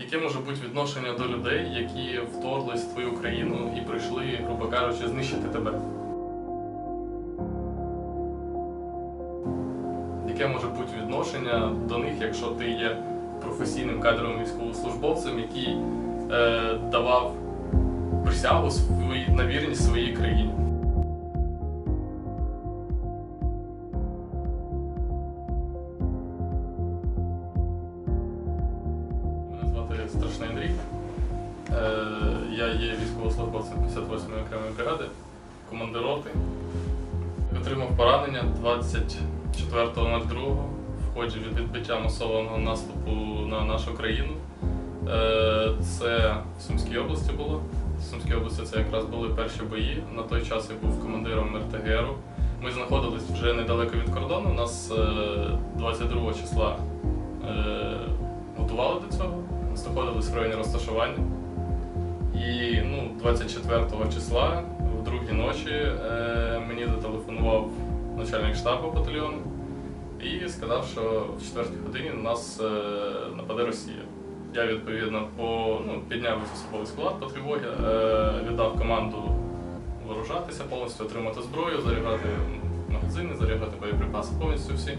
Яке може бути відношення до людей, які вторглись в твою країну і прийшли, грубо кажучи, знищити тебе? Яке може бути відношення до них, якщо ти є професійним кадровим військовослужбовцем, який е, давав присягу свої, на вірність своїй країні? Я є військовослужбовцем 58-ї окремої бригади, командир роти. Отримав поранення 24.02 в ході від відбиття масованого наступу на нашу країну. Е, Це в Сумській області було. В Сумській області це якраз були перші бої. На той час я був командиром РТГРу. Ми знаходились вже недалеко від кордону. Нас е, 22 числа е, готували до цього, знаходились в районі розташування. І ну, 24 числа, в другій ночі, е, мені зателефонував начальник штабу батальйону і сказав, що в 4 годині на нас е, нападе Росія. Я відповідно по, ну, підняв особовий склад по тривогі, е, віддав команду вооружатися, повністю отримати зброю, заряджати магазини, заряджати боєприпаси повністю всі.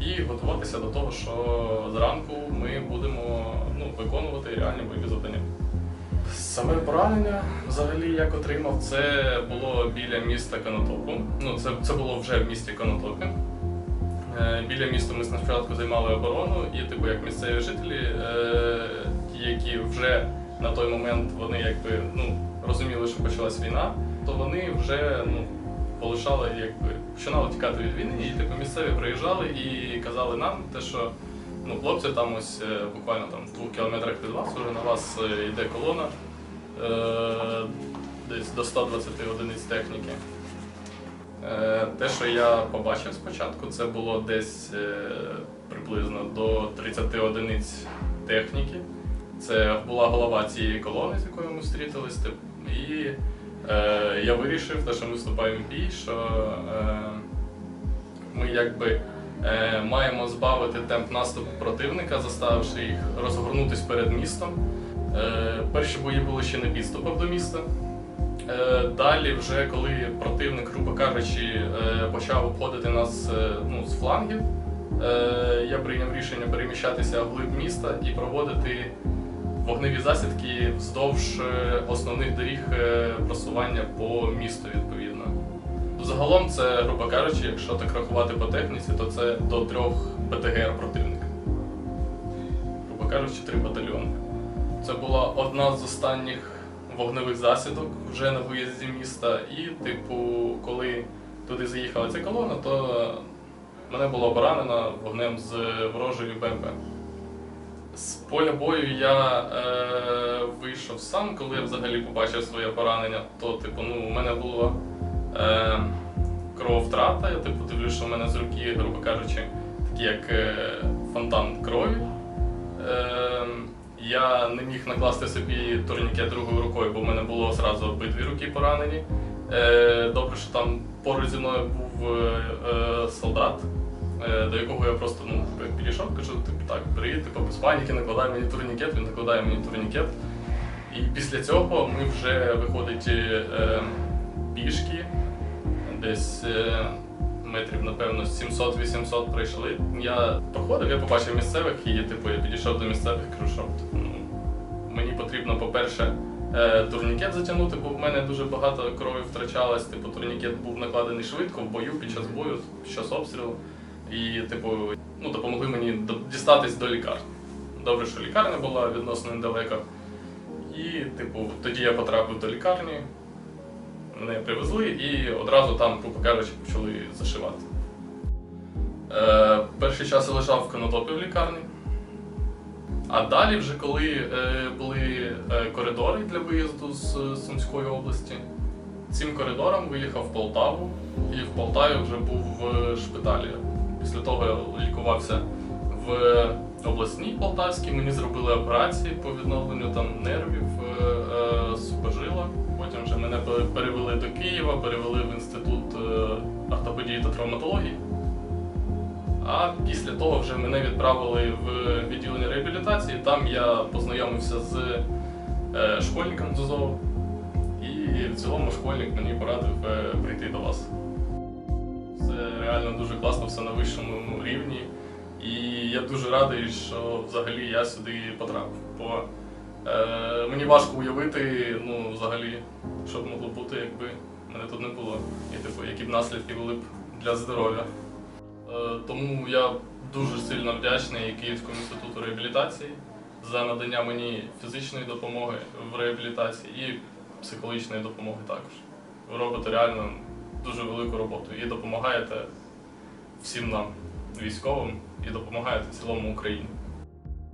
І готуватися до того, що зранку ми будемо ну, виконувати реальні бойові завдання. Саме поранення, взагалі, як отримав, це було біля міста Конотопу. Ну, це, це було вже в місті Конотопі. Е, Біля міста ми спочатку займали оборону, і, типу, як місцеві жителі, е, ті, які вже на той момент вони якби ну, розуміли, що почалась війна, то вони вже ну, полишали, якби починали тікати від війни, і типу місцеві приїжджали і казали нам те, що ну, хлопці там ось е, буквально там в двох кілометрах від вас вже на вас йде колона десь до 120 одиниць техніки. Е, Те, що я побачив спочатку, це було десь е, приблизно до 30 одиниць техніки. Це була голова цієї колони, з якою ми зустрітились. І е, я вирішив, те, що ми вступаємо в бій, що е, ми якби е, маємо збавити темп наступу противника, заставивши їх розгорнутися перед містом. Е, перші бої були ще на підступах до міста. Е, Далі, вже коли противник, грубо кажучи, е, почав обходити нас ну, з флангів, я прийняв рішення переміщатися вглиб міста і проводити вогневі засідки вздовж основних доріг просування по місту відповідно. Загалом це, грубо кажучи, якщо так рахувати по техніці, то це до трьох БТГР противника. Грубо кажучи, три батальйони. Це була одна з останніх вогневих засідок вже на виїзді міста. І, типу, коли туди заїхала ця колона, то мене було поранено вогнем з ворожої БМП. З поля бою я е, вийшов сам, коли я взагалі побачив своє поранення, то типу, ну, у мене була е, крововтрата. Я типу дивлюсь, що в мене з руки, грубо кажучи, такий як е, фонтан крові. Е, я не міг накласти собі турнікет другою рукою, бо в мене було одразу обидві руки поранені. Е, добре, що там поруч зі мною був е, е, солдат, до якого я просто ну, підійшов, кажу, типу, так, привіт, типу, без паніки, накладай мені турнікет, він накладає мені турнікет. І після цього ми вже виходить пішки, десь метрів, напевно, 700-800 пройшли. Я проходив, я побачив місцевих і типу, я підійшов до місцевих і кажу, що типу, ну, мені потрібно, по-перше, е, турнікет затягнути, бо в мене дуже багато крові втрачалось. Типу, турнікет був накладений швидко в бою під час бою, під час обстрілу. І, типу, ну, допомогли мені дістатись до лікарні. Добре, що лікарня була відносно недалеко. І, типу, тоді я потрапив до лікарні, мене привезли і одразу там, грубо кажучи, почали зашивати. Е, перший час я лежав в конотопі в лікарні. А далі, вже коли е, були е, коридори для виїзду з е, Сумської області, цим коридором виїхав в Полтаву і в Полтаві вже був в шпиталі. Після того я лікувався в обласній Полтавській, мені зробили операції по відновленню там нервів, е, е, супожила. Потім вже мене перевели до Києва, перевели в інститут е, ортопедії та травматології. А після того вже мене відправили в відділення реабілітації. Там я познайомився з школьником з УЗОВ. І в цілому школьник мені порадив прийти до вас. Це реально дуже класно, все на вищому рівні. І я дуже радий, що взагалі я сюди потрапив. Бо е, мені важко уявити, ну, взагалі, що б могло бути, якби мене тут не було. І типу, які б наслідки були б для здоров'я. Е, тому я дуже сильно вдячний Київському інституту реабілітації за надання мені фізичної допомоги в реабілітації і психологічної допомоги також. Ви робите реально дуже велику роботу і допомагаєте всім нам, військовим, і допомагаєте цілому Україні.